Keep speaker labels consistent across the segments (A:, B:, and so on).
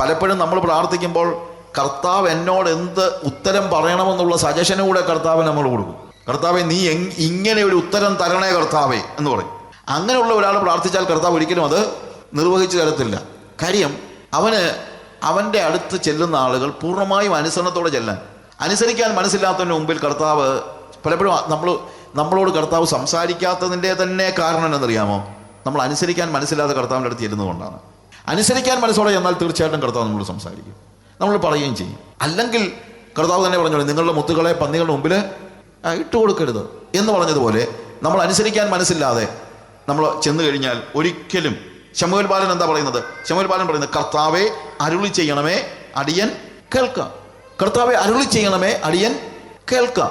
A: പലപ്പോഴും നമ്മൾ പ്രാർത്ഥിക്കുമ്പോൾ കർത്താവ് എന്നോട് എന്ത് ഉത്തരം പറയണമെന്നുള്ള സജഷനും കൂടെ കർത്താവ് നമ്മൾ കൊടുക്കും. കർത്താവെ നീ ഇങ്ങനെ ഒരു ഉത്തരം തരണേ കർത്താവേ എന്ന് പറയും. അങ്ങനെയുള്ള ഒരാൾ പ്രാർത്ഥിച്ചാൽ കർത്താവ് ഒരിക്കലും അത് നിർവഹിച്ചു തരത്തില്ല. കാര്യം അവന് അവന്റെ അടുത്ത് ചെല്ലുന്ന ആളുകൾ പൂർണമായും അനുസരണത്തോടെ ചെല്ലാൻ. അനുസരിക്കാൻ മനസ്സില്ലാത്തതിന് മുമ്പിൽ കർത്താവ് പലപ്പോഴും നമ്മൾ നമ്മളോട് കർത്താവ് സംസാരിക്കാത്തതിന്റെ തന്നെ കാരണം എന്നറിയാമോ? നമ്മൾ അനുസരിക്കാൻ മനസ്സില്ലാത്ത കർത്താവിന്റെ അടുത്ത് ചെല്ലുന്നതുകൊണ്ടാണ് അനുസരിക്കാൻ മനസ്സോടെ എന്നാൽ തീർച്ചയായിട്ടും കർത്താവ് നമ്മൾ സംസാരിക്കും. നമ്മൾ പറയുകയും ചെയ്യും. അല്ലെങ്കിൽ കർത്താവ് തന്നെ പറഞ്ഞോളൂ നിങ്ങളുടെ മുത്തുകളെ പന്നികളുടെ മുമ്പിൽ ഇട്ട് കൊടുക്കരുത് എന്ന് പറഞ്ഞതുപോലെ നമ്മൾ അനുസരിക്കാൻ മനസ്സില്ലാതെ നമ്മൾ ചെന്നു കഴിഞ്ഞാൽ ഒരിക്കലും ശമുവൽ ബാലൻ എന്താ പറയുന്നത്? ശമുവൽ ബാലൻ പറയുന്നത് കർത്താവെ അരുളി ചെയ്യണമേ അടിയൻ കേൾക്കാം. കർത്താവെ അരുളി ചെയ്യണമേ അടിയൻ കേൾക്കാം.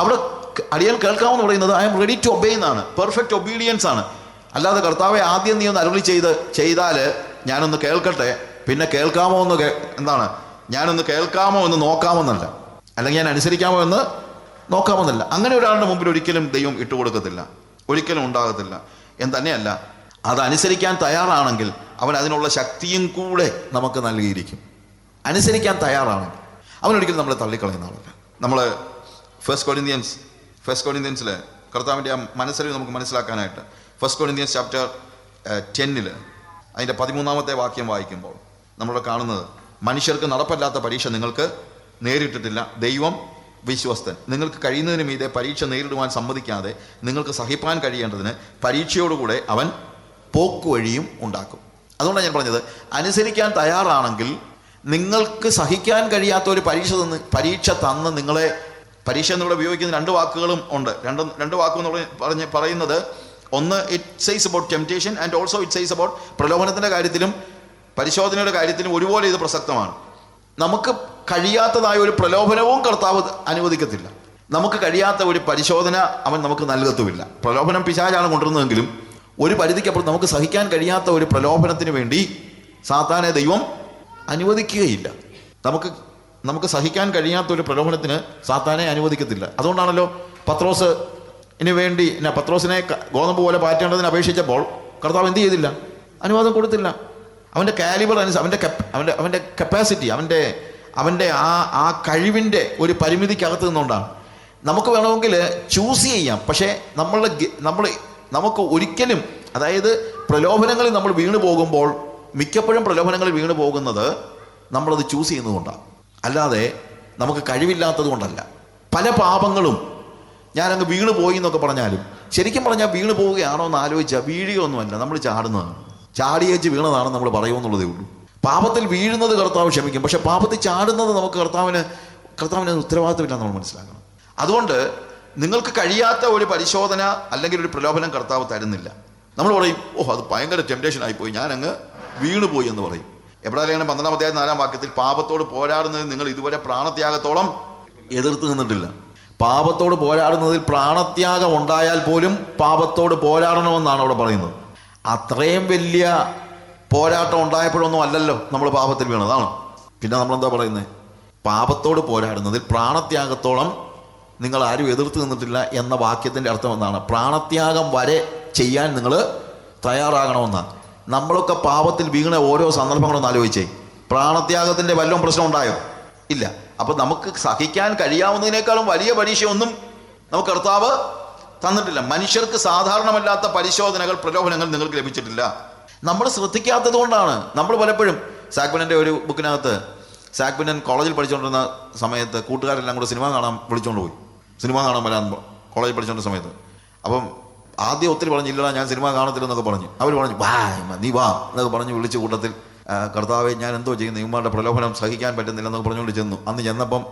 A: അവിടെ അടിയൻ കേൾക്കാമെന്ന് പറയുന്നത് I am ready to obey എന്നാണ്. പെർഫെക്റ്റ് ഒബീഡിയൻസ് ആണ്. അല്ലാതെ കർത്താവെ ആദ്യം നീ ഒന്ന് അരുളി ചെയ്ത് ചെയ്താൽ ഞാനൊന്ന് കേൾക്കട്ടെ? പിന്നെ കേൾക്കാമോ എന്ന് എന്താണ്? ഞാനൊന്ന് കേൾക്കാമോ എന്ന് നോക്കാമെന്നല്ല. അല്ലെങ്കിൽ ഞാൻ അനുസരിക്കാമോ എന്ന് നോക്കാമെന്നല്ല. അങ്ങനെ ഒരാളുടെ മുമ്പിൽ ഒരിക്കലും ദൈവം ഇട്ടുകൊടുക്കത്തില്ല ഒരിക്കലും ഉണ്ടാകത്തില്ല. എന്ന് തന്നെയല്ല. അത് അനുസരിക്കാൻ തയ്യാറാണെങ്കിൽ അവൻ അതിനുള്ള ശക്തിയും കൂടെ നമുക്ക് നൽകിയിരിക്കും. അനുസരിക്കാൻ തയ്യാറാണെങ്കിൽ. അവനൊരിക്കലും നമ്മളെ തള്ളിക്കളയുന്ന ആളല്ല. നമ്മൾ ഫസ്റ്റ് കൊളിന്ത്യൻസ് ഫസ്റ്റ് കൊളിന്ത്യൻസിലെ കർത്താവിന്റെ ആ മനസ്സറിവ് നമുക്ക് മനസ്സിലാക്കാനായിട്ട് ഫസ്റ്റ് കൊളിന്ത്യൻസ് ചാപ്റ്റർ ടെന്നിൽ അതിന്റെ പതിമൂന്നാമത്തെ വാക്യം വായിക്കുമ്പോൾ നമ്മളിവിടെ കാണുന്നത് മനുഷ്യർക്ക് നടപ്പല്ലാത്ത പരീക്ഷ നിങ്ങൾക്ക് നേരിട്ടിട്ടില്ല. ദൈവം വിശ്വസ്തൻ. നിങ്ങൾക്ക് കഴിയുന്നതിന് മീതെ പരീക്ഷ നേരിടുവാൻ സമ്മതിക്കാതെ നിങ്ങൾക്ക് സഹിപ്പാൻ കഴിയേണ്ടതിന് പരീക്ഷയോടുകൂടെ അവൻ പോക്കുവഴിയും ഉണ്ടാക്കും. അതുകൊണ്ടാണ് ഞാൻ പറഞ്ഞത് അനുസരിക്കാൻ തയ്യാറാണെങ്കിൽ നിങ്ങൾക്ക് സഹിക്കാൻ കഴിയാത്ത ഒരു പരീക്ഷ തന്ന് പരീക്ഷ തന്ന് നിങ്ങളെ പരീക്ഷ എന്നിവിടെ ഉപയോഗിക്കുന്ന രണ്ട് വാക്കുകളും ഉണ്ട്. രണ്ട് രണ്ട് വാക്കുകൾ എന്ന് പറഞ്ഞ് പറയുന്നത് ഒന്ന് it says about temptation and also it says about പ്രലോഭനത്തിന്റെ കാര്യത്തിലും പരിശോധനയുടെ കാര്യത്തിലും ഒരുപോലെ ഇത് പ്രസക്തമാണ്. നമുക്ക് കഴിയാത്തതായ ഒരു പ്രലോഭനവും കർത്താവ് അനുവദിക്കത്തില്ല. നമുക്ക് കഴിയാത്ത ഒരു പരിശോധന അവൻ നമുക്ക് നൽകത്തുമില്ല. പ്രലോഭനം പിശാചാണ് കൊണ്ടുവരുന്നതെങ്കിലും ഒരു പരിധിക്കപ്പുറം നമുക്ക് സഹിക്കാൻ കഴിയാത്ത ഒരു പ്രലോഭനത്തിന് വേണ്ടി സാത്താനെ ദൈവം അനുവദിക്കുകയില്ല. നമുക്ക് നമുക്ക് സഹിക്കാൻ കഴിയാത്ത ഒരു പ്രലോഭനത്തിന് സാത്താനെ അനുവദിക്കത്തില്ല. അതുകൊണ്ടാണല്ലോ പത്രോസ് ഇന് വേണ്ടി എന്നെ പത്രോസിനെ ഗോതമ്പ് പോലെ പാറ്റേണ്ടതിന് അപേക്ഷിച്ചപ്പോൾ കർത്താവ് എന്ത് ചെയ്തില്ല? അനുവാദം കൊടുത്തില്ല. അവന്റെ കാലിബർ അനുസരിച്ച് അവന്റെ അവന്റെ അവന്റെ കപ്പാസിറ്റി അവന്റെ അവന്റെ ആ ആ കഴിവിന്റെ ഒരു പരിമിതിക്കകത്ത് നിന്നുകൊണ്ടാണ്. നമുക്ക് വേണമെങ്കിൽ ചൂസ് ചെയ്യാം. പക്ഷേ നമ്മളുടെ നമ്മൾ നമുക്ക് ഒരിക്കലും അതായത് പ്രലോഭനങ്ങളിൽ നമ്മൾ വീണു പോകുമ്പോൾ മിക്കപ്പോഴും പ്രലോഭനങ്ങളിൽ വീണു പോകുന്നത് നമ്മളത് ചൂസ് ചെയ്യുന്നതുകൊണ്ടാണ് അല്ലാതെ നമുക്ക് കഴിവില്ലാത്തത് കൊണ്ടല്ല. പല പാപങ്ങളും ഞാനങ്ങ് വീണ് പോയി എന്നൊക്കെ പറഞ്ഞാലും ശരിക്കും പറഞ്ഞാൽ വീണ് പോവുകയാണോ എന്ന് ആലോചിച്ചാൽ വീഴുകയൊന്നുമല്ല നമ്മൾ ചാടുന്നതാണ്. ചാടിയേച്ച് വീണതാണെന്ന് നമ്മൾ പറയുമെന്നുള്ളതേ ഉള്ളൂ. പാപത്തിൽ വീഴുന്നത് കർത്താവ് ക്ഷമിക്കും പക്ഷെ പാപത്തിൽ ചാടുന്നത് നമുക്ക് കർത്താവിന് കർത്താവിന് ഉത്തരവാദിത്തമില്ല നമ്മൾ മനസ്സിലാക്കണം. അതുകൊണ്ട് നിങ്ങൾക്ക് കഴിയാത്ത ഒരു പരിശോധന അല്ലെങ്കിൽ ഒരു പ്രലോഭനം കർത്താവ് തരുന്നില്ല. നമ്മൾ പറയും ഓ അത് ഭയങ്കര ടെംപ്റ്റേഷൻ ആയിപ്പോയി ഞാനങ്ങ് വീണുപോയി എന്ന് പറയും. എവിടെ ലേഖനം പന്ത്രണ്ടാം അധ്യായം നാലാം വാക്യത്തിൽ പാപത്തോട് പോരാടുന്നത് നിങ്ങൾ ഇതുവരെ പ്രാണത്യാഗത്തോളം എതിർത്ത് നിന്നിട്ടില്ല. പാപത്തോട് പോരാടുന്നതിൽ പ്രാണത്യാഗം ഉണ്ടായാൽ പോലും പാപത്തോട് പോരാടണമെന്നാണ് അവിടെ പറയുന്നത്. അത്രയും വലിയ പോരാട്ടം ഉണ്ടായപ്പോഴൊന്നും അല്ലല്ലോ നമ്മൾ പാപത്തിൽ വീണതാണ് പിന്നെ നമ്മളെന്താ പറയുന്നത് പാപത്തോട് പോരാടുന്നതിൽ പ്രാണത്യാഗത്തോളം നിങ്ങൾ ആരും എതിർത്ത് നിന്നിട്ടില്ല എന്ന വാക്യത്തിന്റെ അർത്ഥം എന്നാണ് പ്രാണത്യാഗം വരെ ചെയ്യാൻ നിങ്ങൾ തയ്യാറാകണമെന്നാണ്. നമ്മളൊക്കെ പാപത്തിൽ വീണ ഓരോ സന്ദർഭങ്ങളൊന്നും ആലോചിച്ചേ. പ്രാണത്യാഗത്തിന്റെ വല്ലതും പ്രശ്നം ഉണ്ടായോ ഇല്ല. അപ്പം നമുക്ക് സഹിക്കാൻ കഴിയാവുന്നതിനേക്കാളും വലിയ പരീക്ഷയൊന്നും നമുക്ക് കർത്താവ് തന്നിട്ടില്ല. മനുഷ്യർക്ക് സാധാരണമല്ലാത്ത പരിശോധനകൾ പ്രലോഭനങ്ങൾ നിങ്ങൾക്ക് ലഭിച്ചിട്ടില്ല. നമ്മൾ ശ്രദ്ധിക്കാത്തത് കൊണ്ടാണ്. നമ്മൾ പലപ്പോഴും സാക്ബിനന്റെ ഒരു ബുക്കിനകത്ത് സാക്ബിനൻ കോളേജിൽ പഠിച്ചുകൊണ്ടിരുന്ന സമയത്ത് കൂട്ടുകാരെല്ലാം കൂടെ സിനിമ കാണാൻ വിളിച്ചുകൊണ്ട് പോയി. സിനിമ കാണാൻ വരാൻ കോളേജിൽ പഠിച്ചുകൊണ്ടിരുന്ന സമയത്ത്. അപ്പം ആദ്യം ഒത്തിരി പറഞ്ഞില്ലടാ ഞാൻ സിനിമ കാണത്തില്ലെന്നൊക്കെ പറഞ്ഞു. അവർ പറഞ്ഞു വാ നീ വാ എന്നൊക്കെ പറഞ്ഞ് വിളിച്ച് കൂട്ടത്തിൽ "ആ, കർത്താവെ ഞാൻ എന്തോ ചെയ്യുന്നു? ഇവന്മാരുടെ പ്രലോഭനം സഹിക്കാൻ പറ്റുന്നില്ലെന്നൊക്കെ പറഞ്ഞുകൊണ്ട് ചെന്നു. അന്ന് ചെന്നപ്പം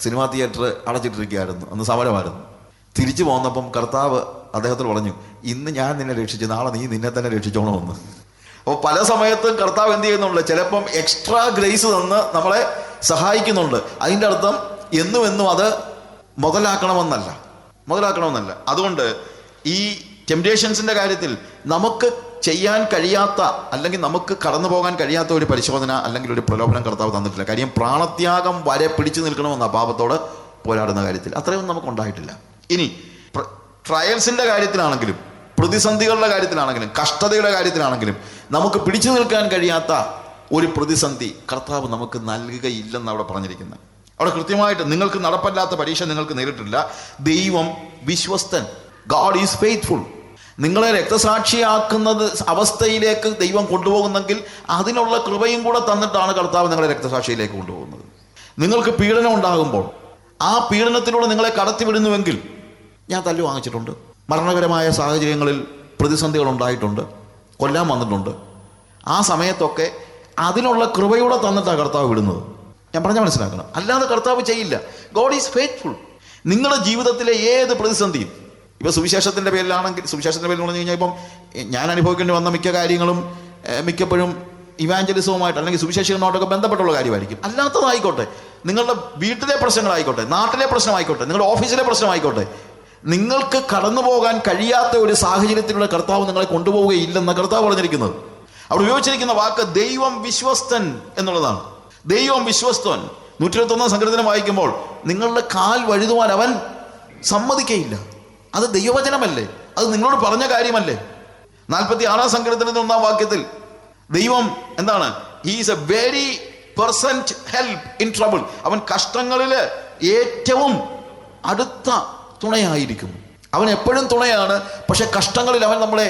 A: സിനിമാ തിയേറ്റർ അടച്ചിട്ടിരിക്കുകയായിരുന്നു. അന്ന് സമരമായിരുന്നു. തിരിച്ചു പോന്നപ്പം കർത്താവ് അദ്ദേഹത്തോട് പറഞ്ഞു ഇന്ന് ഞാൻ നിന്നെ രക്ഷിച്ചു. നാളെ നീ നിന്നെ തന്നെ രക്ഷിച്ചോണമെന്ന് അപ്പോൾ പല സമയത്തും കർത്താവ് എന്ത് ചെയ്യുന്നുണ്ട്? ചിലപ്പം എക്സ്ട്രാ ഗ്രേസ് തന്ന് നമ്മളെ സഹായിക്കുന്നുണ്ട്. അതിന്റെ അർത്ഥം എന്നും എന്നും അത് മുതലാക്കണമെന്നല്ല. മുതലാക്കണമെന്നല്ല. അതുകൊണ്ട് ഈ ടെംപ്റ്റേഷൻസിന്റെ കാര്യത്തിൽ നമുക്ക് ചെയ്യാൻ കഴിയാത്ത അല്ലെങ്കിൽ നമുക്ക് കടന്നു പോകാൻ കഴിയാത്ത ഒരു പരിശോധന അല്ലെങ്കിൽ ഒരു പ്രലോഭനം കർത്താവ് തന്നിട്ടില്ല. കാര്യം പ്രാണത്യാഗം വരെ പിടിച്ചു നിൽക്കണമെന്ന പാപത്തോട് പോരാടുന്ന കാര്യത്തിൽ അത്രയൊന്നും നമുക്ക് ഉണ്ടായിട്ടില്ല. ഇനി ട്രയൽസിന്റെ കാര്യത്തിലാണെങ്കിലും പ്രതിസന്ധികളുടെ കാര്യത്തിലാണെങ്കിലും കഷ്ടതയുടെ കാര്യത്തിലാണെങ്കിലും നമുക്ക് പിടിച്ചു നിൽക്കാൻ കഴിയാത്ത ഒരു പ്രതിസന്ധി കർത്താവ് നമുക്ക് നൽകുകയില്ലെന്ന് അവിടെ പറഞ്ഞിരിക്കുന്നത്. അവിടെ കൃത്യമായിട്ട് നിങ്ങൾക്ക് നടപ്പല്ലാത്ത പരീക്ഷ നിങ്ങൾക്ക് നേരിട്ടില്ല ദൈവം വിശ്വസ്തൻ. ഗാഡ് ഈസ് ഫെയ്ത്ത്ഫുൾ നിങ്ങളെ രക്തസാക്ഷിയാക്കുന്നത് അവസ്ഥയിലേക്ക് ദൈവം കൊണ്ടുപോകുന്നെങ്കിൽ അതിനുള്ള കൃപയും കൂടെ തന്നിട്ടാണ് കർത്താവ് നിങ്ങളെ രക്തസാക്ഷിയിലേക്ക് കൊണ്ടുപോകുന്നത്. നിങ്ങൾക്ക് പീഡനം ഉണ്ടാകുമ്പോൾ ആ പീഡനത്തിലൂടെ നിങ്ങളെ കടത്തിവിടുന്നുവെങ്കിൽ ഞാൻ തല്ലു വാങ്ങിച്ചിട്ടുണ്ട്. മരണകരമായ സാഹചര്യങ്ങളിൽ പ്രതിസന്ധികൾ ഉണ്ടായിട്ടുണ്ട്. കൊല്ലാൻ വന്നിട്ടുണ്ട്. ആ സമയത്തൊക്കെ അതിനുള്ള കൃപയൂടെ തന്നിട്ടാണ് കർത്താവ് വിടുന്നത്. ഞാൻ പറഞ്ഞ മനസ്സിലാക്കണം. അല്ലാതെ കർത്താവ് ചെയ്യില്ല. ഗോഡ് ഈസ് ഫെയ്ത്ത്ഫുൾ നിങ്ങളുടെ ജീവിതത്തിലെ ഏത് പ്രതിസന്ധിയും ഇപ്പൊ സുവിശേഷത്തിന്റെ പേരിലാണെങ്കിൽ സുവിശേഷത്തിന്റെ പേരിൽ പറഞ്ഞു കഴിഞ്ഞാൽ ഇപ്പം ഞാൻ അനുഭവിക്കേണ്ടി വന്ന മിക്ക കാര്യങ്ങളും മിക്കപ്പോഴും ഇവാഞ്ചലിസവുമായിട്ട് അല്ലെങ്കിൽ സുവിശേഷങ്ങളുമായിട്ടൊക്കെ ബന്ധപ്പെട്ടുള്ള കാര്യമായിരിക്കും. അല്ലാത്തതായിക്കോട്ടെ നിങ്ങളുടെ വീട്ടിലെ പ്രശ്നങ്ങളായിക്കോട്ടെ നാട്ടിലെ പ്രശ്നമായിക്കോട്ടെ നിങ്ങളുടെ ഓഫീസിലെ പ്രശ്നമായിക്കോട്ടെ നിങ്ങൾക്ക് കടന്നു പോകാൻ കഴിയാത്ത ഒരു സാഹചര്യത്തിലൂടെ കർത്താവ് നിങ്ങളെ കൊണ്ടുപോവുകയില്ലെന്ന് കർത്താവ് പറഞ്ഞിരിക്കുന്നത്. അവിടെ ഉപയോഗിച്ചിരിക്കുന്ന വാക്ക് ദൈവം വിശ്വസ്തൻ എന്നുള്ളതാണ്. ദൈവം വിശ്വസ്തൻ. നൂറ്റി ഇരുപത്തൊന്നാം സംഘടന വായിക്കുമ്പോൾ നിങ്ങളുടെ കാൽ വഴുതുവാൻ അവൻ സമ്മതിക്കയില്ല. അത് ദൈവവചനമല്ലേ? അത് നിങ്ങളോട് പറഞ്ഞ കാര്യമല്ലേ? നാൽപ്പത്തി ആറാം സങ്കീർത്തനത്തിൽ ഒന്നാം വാക്യത്തിൽ ദൈവം എന്താണ്? He's a very present help in trouble അവൻ കഷ്ടങ്ങളിൽ ഏറ്റവും അടുത്ത തുണയായിരിക്കും. അവൻ എപ്പോഴും തുണയാണ് പക്ഷെ കഷ്ടങ്ങളിൽ അവൻ നമ്മളെ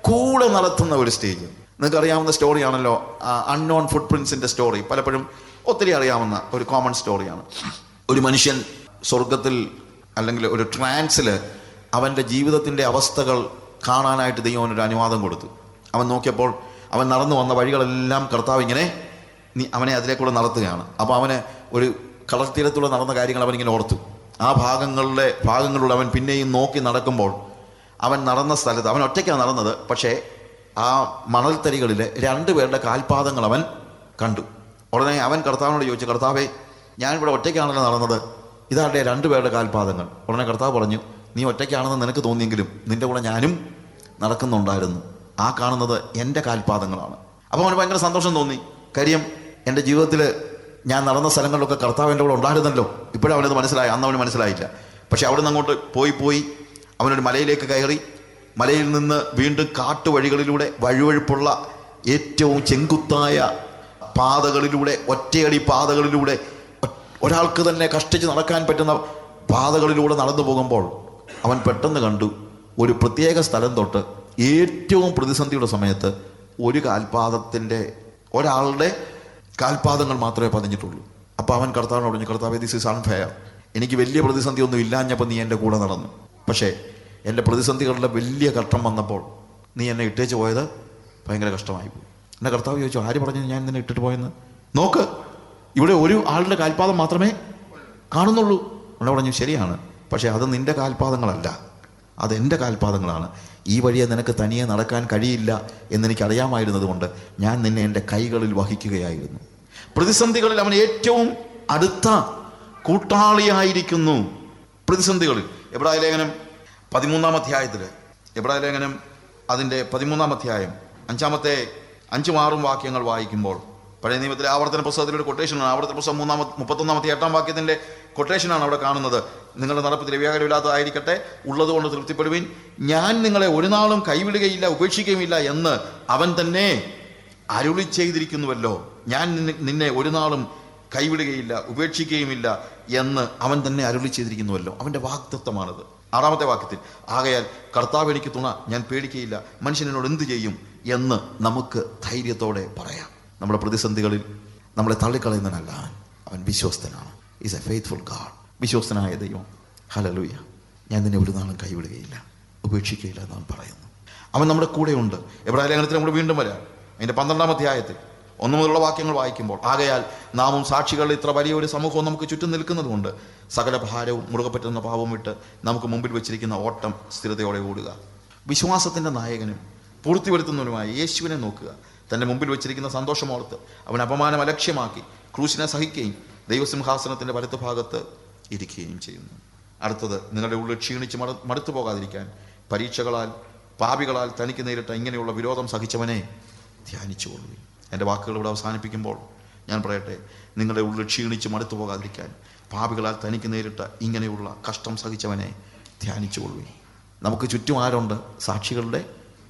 A: കൂടെ നടത്തുന്ന ഒരു സ്റ്റേജ് നിങ്ങൾക്ക് അറിയാവുന്ന സ്റ്റോറിയാണല്ലോ അൺനോൺ ഫുട് പ്രിൻസിന്റെ സ്റ്റോറി പലപ്പോഴും ഒത്തിരി അറിയാവുന്ന ഒരു കോമൺ സ്റ്റോറിയാണ് ഒരു മനുഷ്യൻ സ്വർഗത്തിൽ അല്ലെങ്കിൽ ഒരു ട്രാൻസിൽ അവന്റെ ജീവിതത്തിന്റെ അവസ്ഥകൾ കാണാനായിട്ട് ദൈവം അവനൊരു അനുവാദം കൊടുത്തു. അവൻ നോക്കിയപ്പോൾ അവൻ നടന്നു വന്ന വഴികളെല്ലാം കർത്താവ് ഇങ്ങനെ നീ അവനെ അതിലേക്കൂടെ നടത്തുകയാണ്. അപ്പോൾ അവന് ഒരു കടൽ തീരത്തൂടെ നടന്ന കാര്യങ്ങൾ അവനിങ്ങനെ ഓർത്തു. ആ ഭാഗങ്ങളുടെ ഭാഗങ്ങളിലൂടെ അവൻ പിന്നെയും നോക്കി നടക്കുമ്പോൾ അവൻ നടന്ന സ്ഥലത്ത് അവൻ ഒറ്റയ്ക്കാണ് നടന്നത് പക്ഷേ ആ മണൽത്തരികളിൽ രണ്ടുപേരുടെ കാൽപാദങ്ങൾ അവൻ കണ്ടു. ഉടനെ അവൻ കർത്താവിനോട് ചോദിച്ചു കർത്താവേ ഞാനിവിടെ ഒറ്റയ്ക്കാണല്ലോ നടന്നത്. രണ്ട് പേരുടെ കാൽപാദങ്ങൾ? ഉടനെ കർത്താവ് പറഞ്ഞു നീ ഒറ്റയ്ക്കാണെന്ന് നിനക്ക് തോന്നിയെങ്കിലും നിന്റെ കൂടെ ഞാനും നടക്കുന്നുണ്ടായിരുന്നു. ആ കാണുന്നത് എന്റെ കാൽപാദങ്ങളാണ്. അപ്പോൾ അവന് ഭയങ്കര സന്തോഷം തോന്നി. കാര്യം എന്റെ ജീവിതത്തിൽ ഞാൻ നടന്ന സ്ഥലങ്ങളിലൊക്കെ കർത്താവ് എന്റെ കൂടെ ഉണ്ടായിരുന്നല്ലോ. ഇപ്പോഴും അവനത് മനസ്സിലായി. അന്ന് അവന് മനസ്സിലായില്ല. പക്ഷെ അവിടെ നിന്ന് അങ്ങോട്ട് പോയി പോയി അവനൊരു മലയിലേക്ക് കയറി മലയിൽ നിന്ന് വീണ്ടും കാട്ടുവഴികളിലൂടെ വഴുവഴുപ്പുള്ള ഏറ്റവും ചെങ്കുത്തായ പാതകളിലൂടെ ഒറ്റയടി പാതകളിലൂടെ ഒരാൾക്ക് തന്നെ കഷ്ടിച്ച് നടക്കാൻ പറ്റുന്ന പാതകളിലൂടെ നടന്നു പോകുമ്പോൾ അവൻ പെട്ടെന്ന് കണ്ടു ഒരു പ്രത്യേക സ്ഥലം തൊട്ട് ഏറ്റവും പ്രതിസന്ധിയുടെ സമയത്ത് ഒരു കാൽപാദത്തിന്റെ ഒരാളുടെ കാൽപാദങ്ങൾ മാത്രമേ പതിഞ്ഞിട്ടുള്ളൂ. അപ്പോൾ അവൻ കർത്താവിനോട് പറഞ്ഞു കർത്താവ് ദിസ് ഇസ് അൺഫെയർ എനിക്ക് വലിയ പ്രതിസന്ധി ഒന്നും ഇല്ലാഞ്ഞപ്പോൾ നീ എന്റെ കൂടെ നടന്നു. പക്ഷേ എന്റെ പ്രതിസന്ധികളുടെ വലിയ ഘട്ടം വന്നപ്പോൾ നീ എന്നെ ഇട്ടേച്ച് പോയത് ഭയങ്കര കഷ്ടമായി പോയി. എന്നെ കർത്താവ് ചോദിച്ചു ആര് പറഞ്ഞു ഞാൻ നിന്നെ ഇട്ടിട്ട് പോയെന്ന്? നോക്ക് ഇവിടെ ഒരു ആളുടെ കാൽപാദം മാത്രമേ കാണുന്നുള്ളൂ. അവിടെ പറഞ്ഞു ശരിയാണ്. പക്ഷേ അത് നിന്റെ കാൽപാദങ്ങളല്ല. അതെന്റെ കാൽപാദങ്ങളാണ്. ഈ വഴിയെ നിനക്ക് തനിയെ നടക്കാൻ കഴിയില്ല എന്നെനിക്കറിയാമായിരുന്നതുകൊണ്ട് ഞാൻ നിന്നെ എന്റെ കൈകളിൽ വഹിക്കുകയായിരുന്നു. പ്രതിസന്ധികളിൽ അവൻ ഏറ്റവും അടുത്ത കൂട്ടാളിയായിരിക്കുന്നു. പ്രതിസന്ധികളിൽ. എബ്രായ ലേഖനം പതിമൂന്നാം അധ്യായത്തിൽ. എബ്രായ ലേഖനം അതിന്റെ പതിമൂന്നാം അധ്യായം അഞ്ചാമത്തെ അഞ്ചും ആറും വാക്യങ്ങൾ വായിക്കുമ്പോൾ പഴയ നിയമത്തിലെ ആവർത്തന പുസ്തകത്തിലൊരു കൊട്ടേഷനാണ് ആവർത്തന പുസ്തകം മൂന്നാമത് മുപ്പത്തൊന്നാമത്തെ എട്ടാം വാക്യത്തിന്റെ കൊട്ടേഷനാണ് അവിടെ കാണുന്നത്. നിങ്ങളുടെ നടപ്പ് ദ്രവ്യാകരമില്ലാത്തതായിരിക്കട്ടെ ഉള്ളതുകൊണ്ട് തൃപ്തിപ്പെടുവിൻ. ഞാൻ നിങ്ങളെ ഒരു നാളും കൈവിടുകയില്ല ഉപേക്ഷിക്കുകയുമില്ല എന്ന് അവൻ തന്നെ അരുളി ചെയ്തിരിക്കുന്നുവല്ലോ. ഞാൻ നിന്നെ- ഒരു നാളും കൈവിടുകയില്ല ഉപേക്ഷിക്കുകയുമില്ല എന്ന് അവൻ തന്നെ അരുളി ചെയ്തിരിക്കുന്നുവല്ലോ. അവന്റെ വാക്തത്വമാണത് ആറാമത്തെ വാക്യത്തിൽ ആകയാൽ കർത്താവ് എനിക്ക് തുണ ഞാൻ പേടിക്കുകയില്ല മനുഷ്യനോട് എന്ത് ചെയ്യും? എന്ന് നമുക്ക് ധൈര്യത്തോടെ പറയാം. നമ്മുടെ പ്രതിസന്ധികളിൽ നമ്മളെ തള്ളിക്കളയുന്നതിനല്ല അവൻ. വിശ്വസ്തനാണ്. ഈസ് എ ഫെയ്ത്ത്ഫുൾ ഗാഡ് വിശ്വസ്തനായ ദൈവം. ഹലലൂയ ഞാൻ നിന്നെ ഒരു നാളും കൈവിടുകയില്ല. ഉപേക്ഷിക്കുകയില്ല എന്ന് അവൻ പറയുന്നു. അവൻ നമ്മുടെ കൂടെയുണ്ട്. എവിടെ ലേഖനത്തിൽ നമ്മൾ വീണ്ടും വരാം. അതിന്റെ പന്ത്രണ്ടാം അധ്യായത്തിൽ ഒന്നു മുതലുള്ള വാക്യങ്ങൾ വായിക്കുമ്പോൾ ആകയാൽ നാമും സാക്ഷികൾ ഇത്ര വലിയൊരു സമൂഹവും നമുക്ക് ചുറ്റും നിൽക്കുന്നതുകൊണ്ട് സകല ഭാരവും മുറുകെ പറ്റുന്ന പാവം വിട്ട് നമുക്ക് മുമ്പിൽ വെച്ചിരിക്കുന്ന ഓട്ടം സ്ഥിരതയോടെ ഓടുക. വിശ്വാസത്തിന്റെ നായകനും പൂർത്തിവരുത്തുന്നവനുമായ യേശുവിനെ നോക്കുക. തന്റെ മുമ്പിൽ വെച്ചിരിക്കുന്ന സന്തോഷമോർത്ത് അവൻ അപമാനം അലക്ഷ്യമാക്കി ക്രൂശിനെ സഹിക്കുകയും ദൈവസിംഹാസനത്തിന്റെ വലത്ത് ഭാഗത്ത് ഇരിക്കുകയും ചെയ്യുന്നു. അടുത്തത് നിങ്ങളുടെ ഉള്ളിൽ ക്ഷീണിച്ച് മട മടുത്തു പോകാതിരിക്കാൻ പരീക്ഷകളാൽ പാപികളാൽ തനിക്ക് നേരിട്ട ഇങ്ങനെയുള്ള വിരോധം സഹിച്ചവനെ ധ്യാനിച്ചുകൊള്ളുകയും എന്റെ വാക്കുകൾ ഇവിടെ അവസാനിപ്പിക്കുമ്പോൾ ഞാൻ പറയട്ടെ നിങ്ങളുടെ ഉള്ളിൽ ക്ഷീണിച്ച് മടുത്തു പോകാതിരിക്കാൻ പാപികളാൽ തനിക്ക് നേരിട്ട ഇങ്ങനെയുള്ള കഷ്ടം സഹിച്ചവനെ ധ്യാനിച്ചുകൊള്ളുകയും നമുക്ക് ചുറ്റും ആരുണ്ട്? സാക്ഷികളുടെ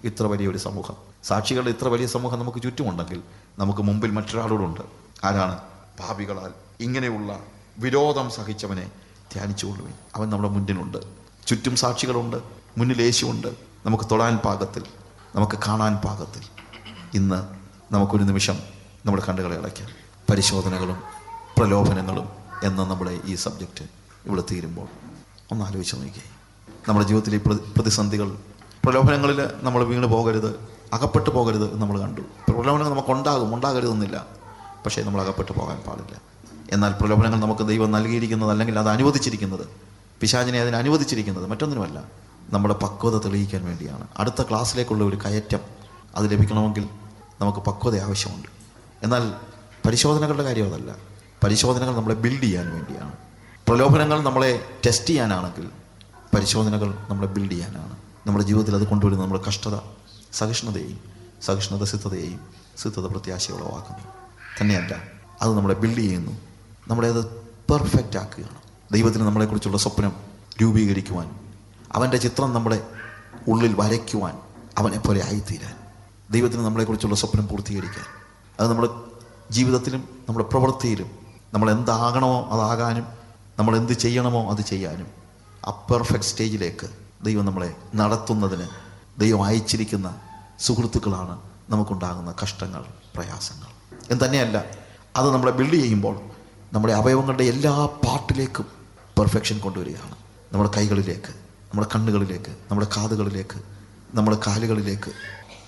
A: ഇത്ര വലിയൊരു സമൂഹം. സാക്ഷികളുടെ ഇത്ര വലിയ സമൂഹം നമുക്ക് ചുറ്റുമുണ്ടെങ്കിൽ നമുക്ക് മുമ്പിൽ മറ്റൊരാളോടുണ്ട്. ആരാണ്? പാപികളാൽ ഇങ്ങനെയുള്ള വിരോധം സഹിച്ചവനെ ധ്യാനിച്ചുകൊള്ളുവിൻ അവൻ നമ്മുടെ മുന്നിലുണ്ട്. ചുറ്റും സാക്ഷികളുണ്ട്. മുന്നിൽ യേശുണ്ട് നമുക്ക് തൊടാൻ പാകത്തിൽ നമുക്ക് കാണാൻ പാകത്തിൽ. ഇന്ന് നമുക്കൊരു നിമിഷം നമ്മുടെ കണ്ണുകളെ അടയ്ക്കാം. പരിശോധനകളും പ്രലോഭനങ്ങളും എന്ന നമ്മുടെ ഈ സബ്ജക്റ്റ് ഇവിടെ തീരുമ്പോൾ ഒന്ന് ആലോചിച്ച് നോക്കിയേ. നമ്മുടെ ജീവിതത്തിലെ പ്രതിസന്ധികൾ പ്രലോഭനങ്ങളിൽ നമ്മൾ വീണ് പോകരുത് അകപ്പെട്ടു പോകരുത് എന്ന് നമ്മൾ കണ്ടു. പ്രലോഭനങ്ങൾ നമുക്ക് ഉണ്ടാകും ഉണ്ടാകരുതെന്നില്ല. പക്ഷേ നമ്മൾ അകപ്പെട്ടു പോകാൻ പാടില്ല. എന്നാൽ പ്രലോഭനങ്ങൾ നമുക്ക് ദൈവം നൽകിയിരിക്കുന്നത് അല്ലെങ്കിൽ അത് അനുവദിച്ചിരിക്കുന്നത് പിശാചിനെ അതിന് അനുവദിച്ചിരിക്കുന്നത് മറ്റൊന്നുമല്ല നമ്മുടെ പക്വത തെളിയിക്കാൻ വേണ്ടിയാണ്. അടുത്ത ക്ലാസ്സിലേക്കുള്ള ഒരു കയറ്റം അത് ലഭിക്കണമെങ്കിൽ നമുക്ക് പക്വത ആവശ്യമുണ്ട്. എന്നാൽ പരിശോധനകളുടെ കാര്യം അതല്ല. പരിശോധനകൾ നമ്മളെ ബിൽഡ് ചെയ്യാൻ വേണ്ടിയാണ്. പ്രലോഭനങ്ങൾ നമ്മളെ ടെസ്റ്റ് ചെയ്യാനാണെങ്കിൽ പരിശോധനകൾ നമ്മളെ ബിൽഡ് ചെയ്യാനാണ്. നമ്മുടെ ജീവിതത്തിൽ അത് കൊണ്ടുവരുന്ന നമ്മുടെ കഷ്ടത സഹിഷ്ണുതയെയും സഹിഷ്ണുത സിദ്ധതയെയും സിദ്ധത പ്രത്യാശ ഉളവാക്കുന്നു. തന്നെയല്ല അത് നമ്മളെ ബിൽഡ് ചെയ്യുന്നു. നമ്മളെ അത് പെർഫെക്റ്റ് ആക്കുകയാണ്. ദൈവത്തിന് നമ്മളെക്കുറിച്ചുള്ള സ്വപ്നം രൂപീകരിക്കുവാൻ അവന്റെ ചിത്രം നമ്മളെ ഉള്ളിൽ വരയ്ക്കുവാൻ അവനെ പോലെ ആയിത്തീരാൻ ദൈവത്തിന് നമ്മളെക്കുറിച്ചുള്ള സ്വപ്നം പൂർത്തീകരിക്കാൻ. അത് നമ്മുടെ ജീവിതത്തിലും നമ്മുടെ പ്രവൃത്തിയിലും നമ്മൾ എന്താകണമോ അതാകാനും നമ്മൾ എന്ത് ചെയ്യണമോ അത് ചെയ്യാനും ആ പെർഫെക്റ്റ് സ്റ്റേജിലേക്ക് ദൈവം നമ്മളെ നടത്തുന്നതിന് ദൈവം അയച്ചിരിക്കുന്ന സുഹൃത്തുക്കളാണ് നമുക്കുണ്ടാകുന്ന കഷ്ടങ്ങൾ പ്രയാസങ്ങൾ. എന്ന് തന്നെയല്ല അത് നമ്മളെ ബിൽഡ് ചെയ്യുമ്പോൾ നമ്മുടെ അവയവങ്ങളുടെ എല്ലാ പാർട്ടിലേക്കും പെർഫെക്ഷൻ കൊണ്ടുവരികയാണ്. നമ്മുടെ കൈകളിലേക്ക് നമ്മുടെ കണ്ണുകളിലേക്ക് നമ്മുടെ കാതുകളിലേക്ക് നമ്മുടെ കാലുകളിലേക്ക്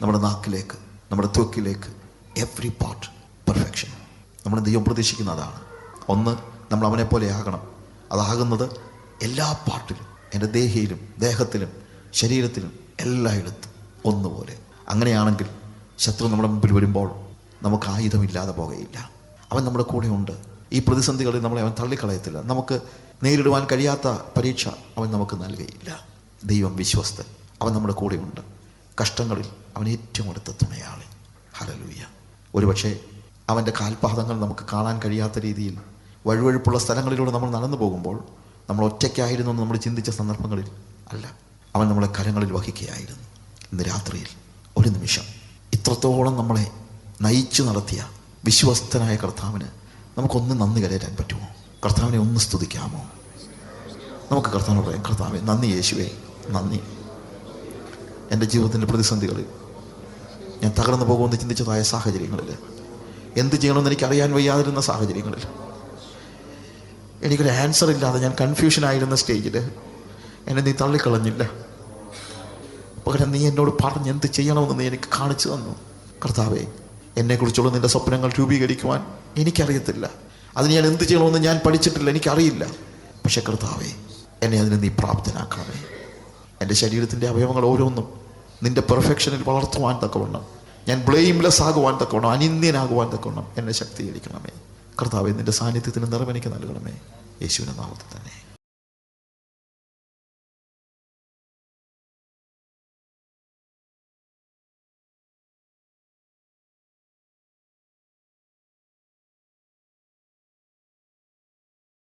A: നമ്മുടെ നാക്കിലേക്ക് നമ്മുടെ ത്വക്കിലേക്ക് എവ്രി പാർട്ട് പെർഫെക്ഷൻ നമ്മൾ ദൈവം പ്രതീക്ഷിക്കുന്ന അതാണ് ഒന്ന് നമ്മൾ അവനെ പോലെ ആകണം. അതാകുന്നത് എല്ലാ പാർട്ടിലും എന്റെ ദേഹിയിലും ദേഹത്തിലും ശരീരത്തിലും എല്ലായിടത്തും ഒന്നുപോലെ. അങ്ങനെയാണെങ്കിൽ ശത്രു നമ്മുടെ മുമ്പിൽ വരുമ്പോൾ നമുക്ക് ആയുധമില്ലാതെ പോകുകയില്ല അവൻ നമ്മുടെ കൂടെ ഉണ്ട്. ഈ പ്രതിസന്ധികളിൽ നമ്മളെ അവൻ തള്ളിക്കളയത്തില്ല. നമുക്ക് നേരിടുവാൻ കഴിയാത്ത പരീക്ഷ അവൻ നമുക്ക് നൽകുകയില്ല ദൈവം വിശ്വസ്തൻ. അവൻ നമ്മുടെ കൂടെയുണ്ട് കഷ്ടങ്ങളിൽ അവൻ ഏറ്റവും അടുത്ത തുണയാളി. ഹലലൂയ ഒരുപക്ഷെ അവന്റെ കാൽപാദങ്ങൾ നമുക്ക് കാണാൻ കഴിയാത്ത രീതിയിൽ വഴുവഴുപ്പുള്ള സ്ഥലങ്ങളിലൂടെ നമ്മൾ നടന്നു പോകുമ്പോൾ നമ്മൾ ഒറ്റയ്ക്കായിരുന്നു എന്ന് നമ്മൾ ചിന്തിച്ച സന്ദർഭങ്ങളിൽ അല്ല. അവൻ നമ്മളെ കരങ്ങളിൽ വഹിക്കുകയായിരുന്നു. ഇന്ന് രാത്രിയിൽ ഒരു നിമിഷം. ഇത്രത്തോളം നമ്മളെ നയിച്ചു നടത്തിയ വിശ്വസ്തനായ കർത്താവിന് നമുക്കൊന്ന് നന്ദി കരയറ്റാൻ പറ്റുമോ? കർത്താവിനെ ഒന്ന് സ്തുതിക്കാമോ? നമുക്ക് കർത്താവിനെ പറയാം കർത്താവെ നന്ദി യേശുവേ നന്ദി. എന്റെ ജീവിതത്തിന്റെ പ്രതിസന്ധികളിൽ ഞാൻ തകർന്നു പോകുമെന്ന് ചിന്തിച്ചതായ സാഹചര്യങ്ങളിൽ എന്ത് ചെയ്യണമെന്ന് എനിക്ക് അറിയാൻ വയ്യാതിരുന്ന സാഹചര്യങ്ങളിൽ എനിക്കൊരു ആൻസർ ഇല്ലാതെ ഞാൻ കൺഫ്യൂഷനായിരുന്ന സ്റ്റേജിൽ എന്നെ നീ തള്ളിക്കളഞ്ഞില്ല. പകരം നീ എന്നോട് പറഞ്ഞ് എന്ത് ചെയ്യണമെന്ന് നീ എനിക്ക് കാണിച്ചു തന്നു. കർത്താവേ എന്നെക്കുറിച്ചുള്ള നിന്റെ സ്വപ്നങ്ങൾ രൂപീകരിക്കുവാൻ എനിക്കറിയത്തില്ല. അതിന് ഞാൻ എന്ത് ചെയ്യണമെന്ന് ഞാൻ പഠിച്ചിട്ടില്ല എനിക്കറിയില്ല. പക്ഷെ കർത്താവേ എന്നെ അതിന് നീ പ്രാപ്തനാക്കണമേ എന്റെ ശരീരത്തിന്റെ അവയവങ്ങൾ ഓരോന്നും നിന്റെ പെർഫെക്ഷനിൽ വളർത്തുവാൻ തക്കവണ്ണം ഞാൻ ബ്ലെയിംലെസ് ആകുവാൻ തക്കവണ്ണം അനിന്യനാകുവാൻ തക്കവണ്ണം എന്നെ ശക്തീകരിക്കണമേ. കർത്താവെ നിന്റെ സാന്നിധ്യത്തിന് നിറവെനിക്ക് നൽകണമേ. യേശുവിന്റെ നാമത്തിൽ തന്നെ.